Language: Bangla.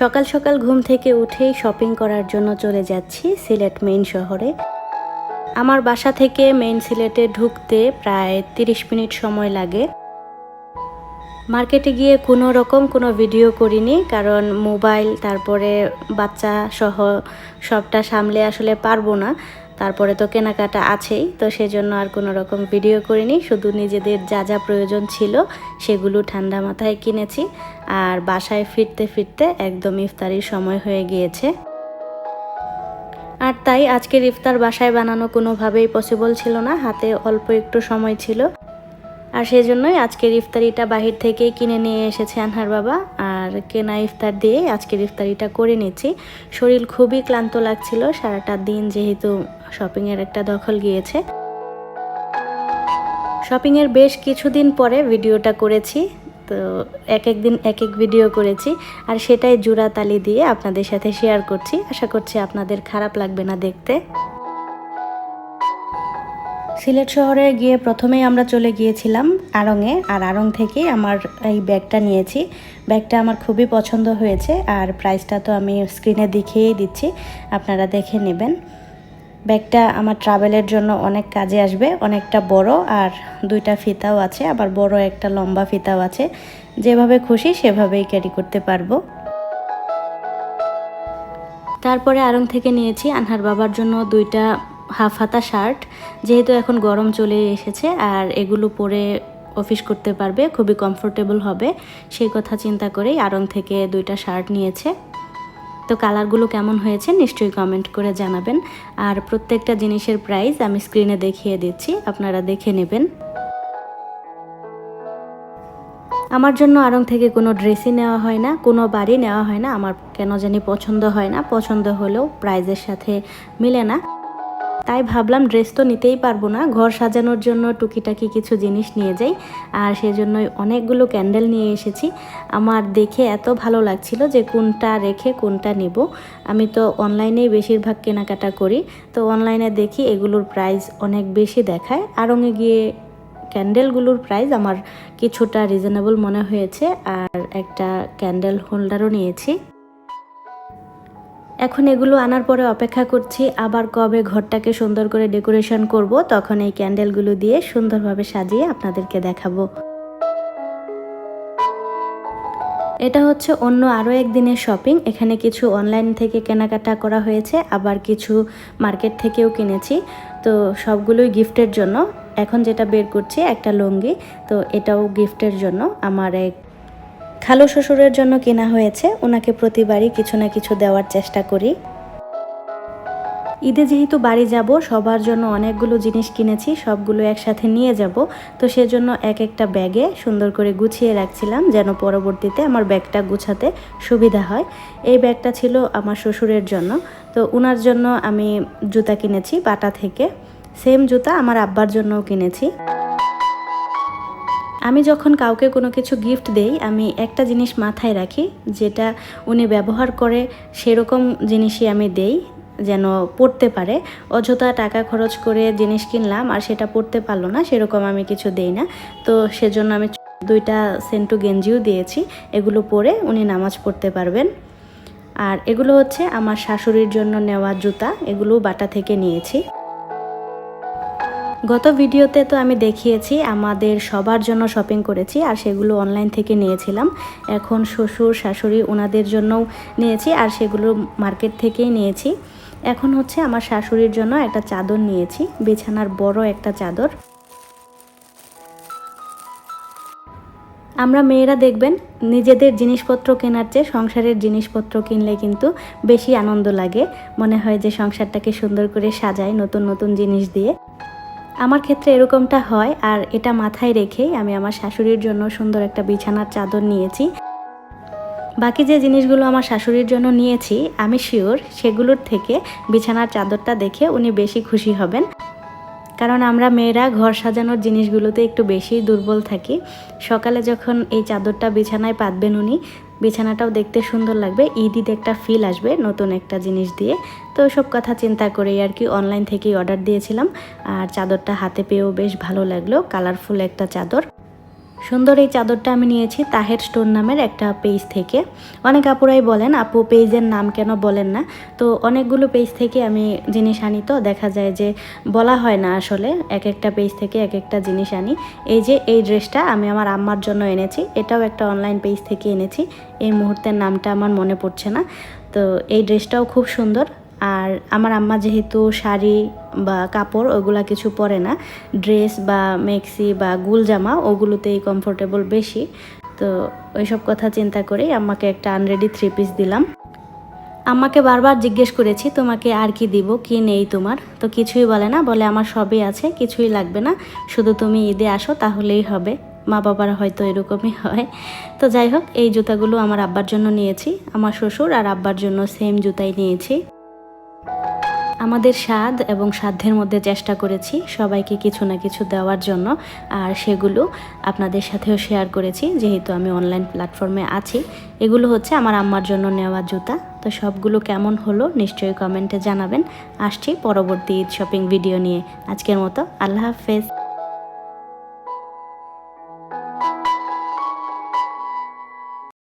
সকাল সকাল ঘুম থেকে উঠেই শপিং করার জন্য চলে যাচ্ছি সিলেট মেইন শহরে। আমার বাসা থেকে মেইন সিলেটে ঢুকতে প্রায় তিরিশ মিনিট সময় লাগে। মার্কেটে গিয়ে কোনো রকম কোনো ভিডিও করিনি, কারণ মোবাইল, তারপরে বাচ্চা সহ সবটা সামলে আসলে পারব না। তারপরে তো কেনাকাটা আছেই, তো সেজন্য আর কোনো রকম ভিডিও করিনি, শুধু নিজেদের যা যা প্রয়োজন ছিল সেগুলো ঠান্ডা মাথায় কিনেছি। আর বাসায় ফিরতে ফিরতে একদম ইফতারির সময় হয়ে গিয়েছে। আর তাই আজকের ইফতার বাসায় বানানো কোনোভাবেই পসিবল ছিল না, হাতে অল্প একটু সময় ছিল। আর সেই জন্যই আজকের ইফতারিটা বাহির থেকেই কিনে নিয়ে এসেছে আনহার বাবা। আর কেনা ইফতার দিয়ে আজকের ইফতারিটা করে নিচ্ছি। শরীর খুবই ক্লান্ত লাগছিল, সারাটা দিন যেহেতু শপিংয়ের একটা দখল গিয়েছে। শপিংয়ের বেশ কিছুদিন পরে ভিডিওটা করেছি, তো এক এক দিন এক এক ভিডিও করেছি, আর সেটাই জোড়া তালি দিয়ে আপনাদের সাথে শেয়ার করছি। আশা করছি আপনাদের খারাপ লাগবে না দেখতে। সিলেট শহরে গিয়ে প্রথমেই আমরা চলে গিয়েছিলাম আড়ংয়ে আর আড়ং থেকেই আমার এই ব্যাগটা নিয়েছি। ব্যাগটা আমার খুবই পছন্দ হয়েছে, আর প্রাইসটা তো আমি স্ক্রিনে দেখিয়েই দিচ্ছি, আপনারা দেখে নেবেন। ব্যাগটা আমার ট্রাভেলের জন্য অনেক কাজে আসবে, অনেকটা বড় আর দুইটা ফিতাও আছে, আবার বড় একটা লম্বা ফিতাও আছে। যেভাবে খুশি সেভাবেই ক্যারি করতে পারব। তারপরে আড়ং থেকে নিয়েছি আনহার বাবার জন্য দুইটা হাফ হাতা শার্ট যেহেতু এখন গরম চলে এসেছে আর এগুলো পরে অফিস করতে পারবে, খুবই কমফোর্টেবল হবে। সেই কথা চিন্তা করেই আড়ং থেকে দুইটা শার্ট নিয়েছে। তো কালারগুলো কেমন হয়েছে নিশ্চয়ই কমেন্ট করে জানাবেন। আর প্রত্যেকটা জিনিসের প্রাইস আমি স্ক্রিনে দেখিয়ে দিচ্ছি, আপনারা দেখে নেবেন। আমার জন্য আরং থেকে কোনো ড্রেসই নেওয়া হয় না, কোনো বাড়ি নেওয়া হয় না, আমার কেন জানি পছন্দ হয় না, পছন্দ হলেও প্রাইজের সাথে মিলে না। তাই ভাবলাম ড্রেস তো নিতেই পারব না। ঘর সাজানোর জন্য টুকিটাকি কিছু জিনিস নিয়ে যাই। আর সেজন্যই অনেকগুলো ক্যান্ডেল নিয়ে এসেছি। আমার দেখে এত ভালো লাগছিল যে কোনটা রেখে কোনটা নিব। আমি তো অনলাইনেই বেশিরভাগ কেনাকাটা করি। তো অনলাইনে দেখি এগুলোর প্রাইস অনেক বেশি দেখায়। আরঙে গিয়ে ক্যান্ডেলগুলোর প্রাইস আমার কিছুটা রিজনেবল মনে হয়েছে। আর একটা ক্যান্ডেল হোল্ডারও নিয়েছি। এখন এগুলো আনার পরে অপেক্ষা করছি, আবার কবে ঘরটাকে সুন্দর করে ডেকোরেশন করব, তখন এই ক্যান্ডেলগুলো দিয়ে সুন্দরভাবে সাজিয়ে আপনাদেরকে দেখাবো। এটা হচ্ছে অন্য আরও একদিনের শপিং, এখানে কিছু অনলাইন থেকে কেনাকাটা করা হয়েছে, আবার কিছু মার্কেট থেকেও কিনেছি। তো সবগুলোই গিফটের জন্য। এখন যেটা বের করছি, একটা লুঙ্গি, তো এটাও গিফটের জন্য। আমার এক খালো শ্বশুরের জন্য কেনা হয়েছে। ওনাকে প্রতিবারই কিছু না কিছু দেওয়ার চেষ্টা করি। ঈদে যেহেতু বাড়ি যাব, সবার জন্য অনেকগুলো জিনিস কিনেছি, সবগুলো একসাথে নিয়ে যাব। তো সেজন্য এক একটা ব্যাগে সুন্দর করে গুছিয়ে রাখছিলাম, যেন পরবর্তীতে আমার ব্যাগটা গুছাতে সুবিধা হয়। এই ব্যাগটা ছিল আমার শ্বশুরের জন্য। তো ওনার জন্য আমি জুতা কিনেছি, বাটা থেকে। সেম জুতা আমার আব্বার জন্যও কিনেছি। আমি যখন কাউকে কোনো কিছু গিফট দেই, আমি একটা জিনিস মাথায় রাখি, যেটা উনি ব্যবহার করে সেরকম জিনিসই আমি দেই, যেন পড়তে পারে। অযথা টাকা খরচ করে জিনিস কিনলাম আর সেটা পড়তে পারল না, সেরকম আমি কিছু দেই না। তো সেজন্য আমি দুইটা সেন্টু গেঞ্জিও দিয়েছি, এগুলো পরে উনি নামাজ পড়তে পারবেন। আর এগুলো হচ্ছে আমার শাশুড়ির জন্য নেওয়া জুতা, এগুলো বাটা থেকে নিয়েছি। গত ভিডিওতে তো আমি দেখিয়েছি, আমাদের সবার জন্য শপিং করেছি আর সেগুলো অনলাইন থেকে নিয়েছিলাম। এখন শ্বশুর, শাশুড়ি ওনাদের জন্যও নিয়েছি আর সেগুলো মার্কেট থেকেই নিয়েছি। এখন হচ্ছে আমার শাশুড়ির জন্য একটা চাদর নিয়েছি, বিছানার বড় একটা চাদর। আমরা মেয়েরা দেখবেন, নিজেদের জিনিসপত্র কেনার চেয়ে সংসারের জিনিসপত্র কিনলে কিন্তু বেশি আনন্দ লাগে। মনে হয় যে সংসারটাকে সুন্দর করে সাজায় নতুন নতুন জিনিস দিয়ে। আমার ক্ষেত্রে এরকমটা হয় আর এটা মাথায় রেখেই আমি আমার শাশুড়ির জন্য সুন্দর একটা বিছানার চাদর নিয়েছি। বাকি যে জিনিসগুলো আমার শাশুড়ির জন্য নিয়েছি, আমি শিওর সেগুলোর থেকে বিছানার চাদরটা দেখে উনি বেশি খুশি হবেন। কারণ আমরা মেয়েরা ঘর সাজানোর জিনিসগুলোতে একটু বেশি দুর্বল থাকি। সকালে যখন এই চাদরটা বিছানায় পাতবেন উনি, বিছানাটাও দেখতে সুন্দর লাগবে ঈদ একটা ফিল আসবে নতুন একটা জিনিস দিয়ে। তো সব কথা চিন্তা করেই আর কি অনলাইন থেকেই অর্ডার দিয়েছিলাম। আর চাদরটা হাতে পেয়েও বেশ ভালো লাগল কালারফুল একটা চাদর। সুন্দর এই চাদরটা আমি নিয়েছি তাহের স্টোর নামের একটা পেজ থেকে। অনেক আপুরাই বলেন, আপু পেজের নাম কেন বলেন না? তো অনেকগুলো পেজ থেকে আমি জিনিস আনি তো, দেখা যায় যে বলা হয় না আসলে, এক একটা পেজ থেকে এক একটা জিনিস আনি। এই যে এই ড্রেসটা আমি আমার আম্মার জন্য এনেছি, এটাও একটা অনলাইন পেজ থেকে এনেছি। এই মুহূর্তের নামটা আমার মনে পড়ছে না। তো এই ড্রেসটাও খুব সুন্দর। আর আমার আম্মা যেহেতু শাড়ি বা কাপড় ওগুলা কিছু পরে না, ড্রেস বা মেক্সি বা গুল জামা ওগুলোতেই কমফোর্টেবল বেশি। তো ওইসব কথা চিন্তা করেই আম্মাকে একটা আনরেডি থ্রি পিস দিলাম। আম্মাকে বারবার জিজ্ঞেস করেছি, তোমাকে আর কি দিব? কি নেই তোমার? তো কিছুই বলে না, বলে, আমার সবই আছে, কিছুই লাগবে না। শুধু তুমি ঈদে আসো, তাহলেই হবে। মা বাবার হয়তো এরকমই হয়। তো যাই হোক, এই জুতাগুলো আমার আব্বার জন্য নিয়েছি। আমার শ্বশুর আর আব্বার জন্য সেম জুতাই নিয়েছি। আমাদের স্বাদ এবং সাধ্যের মধ্যে চেষ্টা করেছি সবাইকে কিছু না কিছু দেওয়ার জন্য। আর সেগুলো আপনাদের সাথেও শেয়ার করেছি, যেহেতু আমি অনলাইন প্ল্যাটফর্মে আছি। এগুলো হচ্ছে আমার আম্মার জন্য নেওয়া জুতা। তো সবগুলো কেমন হলো নিশ্চয়ই কমেন্টে জানাবেন। আসছি পরবর্তী ঈদ শপিং ভিডিও নিয়ে। আজকের মতো আল্লাহ হাফেজ।